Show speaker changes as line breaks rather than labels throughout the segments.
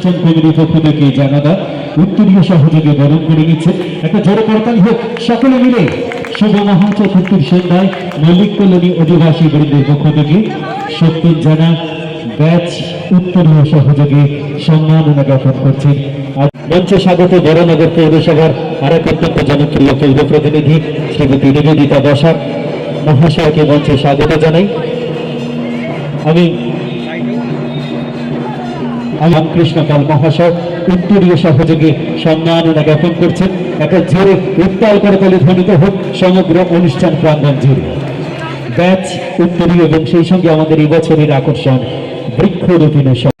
অনুষ্ঠান কমিটির পক্ষ থেকে জানাদা? উত্তরীয় সহযোগে বরণ করে নিচ্ছে। একটা জোরে করতালি হোক, সকলে মিলে। শুভ মহা চতুর্থীর সন্ধ্যায় মল্লিক কলোনি অধিবাসী বৃন্দের পক্ষ থেকে সত্যি জানা ব্যাচ উত্তরীয় সহযোগে সম্মাননা জ্ঞাপন করছেন। মঞ্চে স্বাগত বড়নগর পৌরসভার আর এক অত্যন্ত জনপ্রিয় পৌর প্রতিনিধি শ্রীমতী নিবেদিতা বসাক। মহাশয়কে মঞ্চে স্বাগত জানাই। আমি রামকৃষ্ণ পাল মহাশয় উত্তরীয় সহযোগে সম্মাননা জ্ঞাপন করছেন। একটা জোরে উত্তাল করে তালে ধ্বনিত হোক সমগ্র অনুষ্ঠান প্রাঙ্গণ জুড়ে। ব্যাচ উত্তরীয় এবং সেই সঙ্গে আমাদের এই বছরের আকর্ষণ বৃক্ষরোপণের সঙ্গে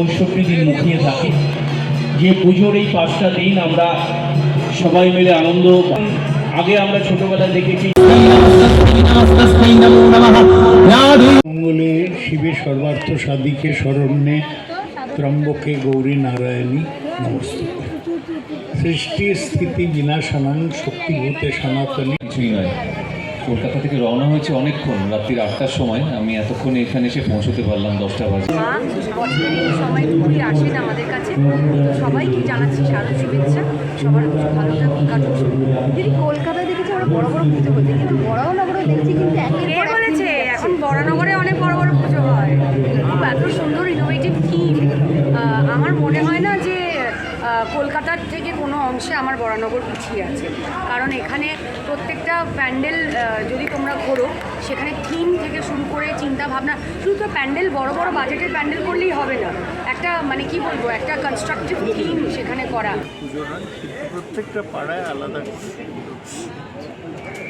পঁয়ষট্টি মুখিয়ে থাকে, যে পুজোর এই পাঁচটা দিন আমরা সবাই মিলে আনন্দ আগে আমরা ছোটবেলায় দেখেছি
মঙ্গলে শিবে সর্বার্থ সাদিকে স্মরণে ত্রম্বকে গৌরী নারায়ণী নমস্তে। সৃষ্টি স্থিতি বিনাশানাং শক্তিভূতে সনাতনী।
কিছুই নয় কলকাতা থেকে রওনা হয়েছে অনেকক্ষণ, রাত্রির আটটার সময়। আমি এতক্ষণ এখানে এসে পৌঁছতে পারলাম দশটা বাজে।
সবাই আমাদের কাছে। সবাইকে জানাচ্ছি সবার ভালো কলকাতা দেখছি কিন্তু কে বলেছে এখন বড়নগরে অনেক বড় বড় পুজো হয় খুব এত সুন্দর ইনোভেটিভ থিম আমার মনে হয় না যে আহ, কলকাতার থেকে কোনো অংশে আমার বরানগর পিছিয়ে আছে। কারণ এখানে প্রত্যেকটা প্যান্ডেল যদি তোমরা ঘোরো সেখানে থিম থেকে শুরু করে চিন্তা ভাবনা শুধু তো প্যান্ডেল বড় বড় বাজেটের প্যান্ডেল করলেই হবে না। একটা মানে কি বলব একটা কনস্ট্রাকটিভ থিম সেখানে করা।
প্রত্যেকটা পাড়ায় আলাদা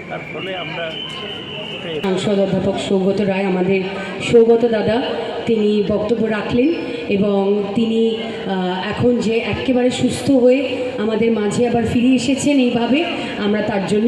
তার ফলে আমরা
সাংসদ অধ্যাপক সৌগত রায় আমাদের সৌগত দাদা তিনি বক্তব্য রাখলেন। এবং তিনি এখন যে একেবারে সুস্থ হয়ে আমাদের মাঝে আবার ফিরে এসেছেন এইভাবে, আমরা তার জন্য